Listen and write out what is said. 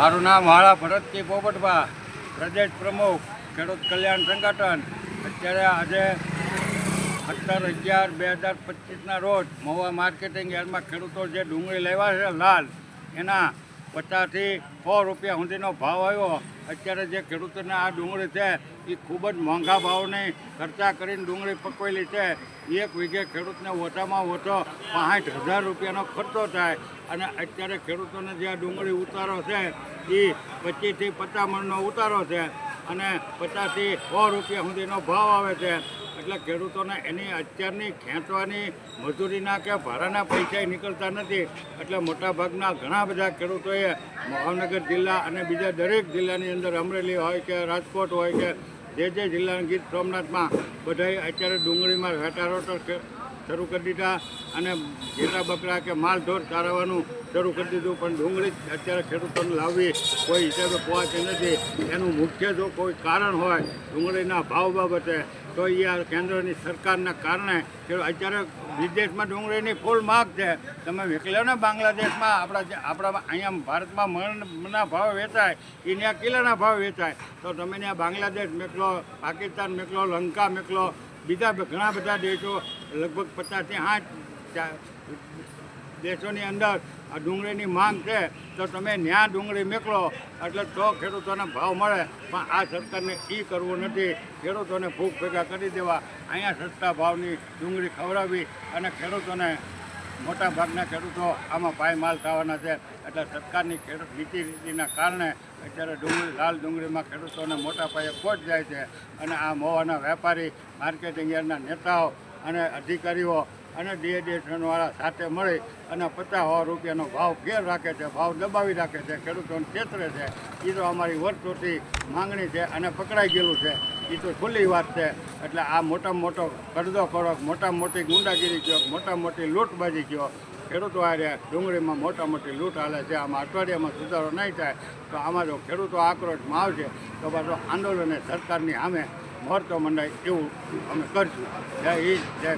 મારું નામ વાળા ભરતજી પોપટભા, પ્રદેશ પ્રમુખ, ખેડૂત કલ્યાણ સંગઠન. અત્યારે આજે સત્તર અગિયાર બે હજાર પચીસના રોજ મહુવા માર્કેટિંગ યાર્ડમાં ખેડૂતો જે ડુંગળી લેવા છે લાલ, એના પચાસથી સો રૂપિયા સુધીનો ભાવ આવ્યો. અત્યારે જે ખેડૂતોને આ ડુંગળી છે, એ ખૂબ જ મોંઘા ભાવની ખર્ચા કરીને ડુંગળી પકવેલી છે. એક વીઘે ખેડૂતને ઓછામાં ઓછો પાંઠ હજાર રૂપિયાનો ખર્ચો થાય અને અત્યારે ખેડૂતોને જે આ ડુંગળી ઉતારો છે એ પચીસથી પચાસ મણનો ઉતારો છે. અને પચાસથી સો રૂપિયા સુધીનો ભાવ આવે છે. એટલે ખેડૂતોને એની અત્યારની ખેંચવાની મજૂરીના કે ભાડાના પૈસા નીકળતા નથી. એટલે મોટાભાગના ઘણા બધા ખેડૂતોએ ભાવનગર જિલ્લા અને બીજા દરેક જિલ્લાની અંદર અમરેલી હોય કે રાજકોટ હોય કે જે જે જિલ્લાના ગીર સોમનાથમાં બધાએ અત્યારે ડુંગળીમાં વેટારોટર શરૂ કરી દીધા અને ઘેટા બકરા કે માલ ઢોર ચારવાનું શરૂ કરી દીધું. પણ ડુંગળી અત્યારે ખેડૂતોને લાવવી કોઈ હિસાબે પહોંચી નથી. એનું મુખ્ય જો કોઈ કારણ હોય, ડુંગળીના ભાવ બાબતે, તો એ આ કેન્દ્રની સરકારના કારણે અત્યારે વિદેશમાં ડુંગળીની ફૂલ માગ છે. તમે મોકલ્યો ને બાંગ્લાદેશમાં, આપણા આપણા અહીંયા ભારતમાં મણના ભાવ વેચાય એ ત્યાં કિલોના ભાવ વેચાય. તો તમે ત્યાં બાંગ્લાદેશ મેકલો, પાકિસ્તાન મેકલો, લંકા મેકલો બીજા ઘણા બધા દેશો, લગભગ પચાસથી આઠ દેશોની અંદર આ ડુંગળીની માંગ છે, તો તમે ન્યા ડુંગળી મેકળો એટલે તો ખેડૂતોને ભાવ મળે, પણ આ સરકારને એ કરવું નથી. ખેડૂતોને ભૂખ ભેગા કરી દેવા, અહીંયા સસ્તા ભાવની ડુંગળી ખવડાવી અને ખેડૂતોને મોટા ભાગના ખેડૂતો આમાં પાયમાલ થવાના છે. એટલે સરકારની ખેડૂત નીતિ રીતિના કારણે અત્યારે ડુંગળી, લાલ ડુંગળીમાં ખેડૂતોને મોટા પાયે ખોટ જાય છે. અને આ મોવાના વેપારી, માર્કેટિંગ યાર્ડના નેતાઓ અને અધિકારીઓ અને ડીએડીએસનવાળા સાથે મળી અને પચાસ હો રૂપિયાનો ભાવ ઘેર રાખે છે, ભાવ દબાવી રાખે છે, ખેડૂતોને છેતરે છે. એ તો અમારી વર્ષોથી માંગણી છે અને પકડાઈ ગયેલું છે. એ તો ખુલ્લી વાત છે. એટલે આ મોટામાં મોટો કરદો કરો મોટામાં મોટી ગુંડાગીરી કયો, મોટામાં મોટી લૂંટબાજી કયો. ખેડૂતો આ રહ્યા, ડુંગળીમાં મોટા મોટી લૂંટ હાલે છે. આમાં અઠવાડિયામાં સુધારો નહીં થાય, તો આમાં જો ખેડૂતો આક્રોશમાં આવશે, તો પાછો આંદોલને સરકારની સામે મોરચો મંડાય એવું અમે કરશું. જય હિન્દ, જય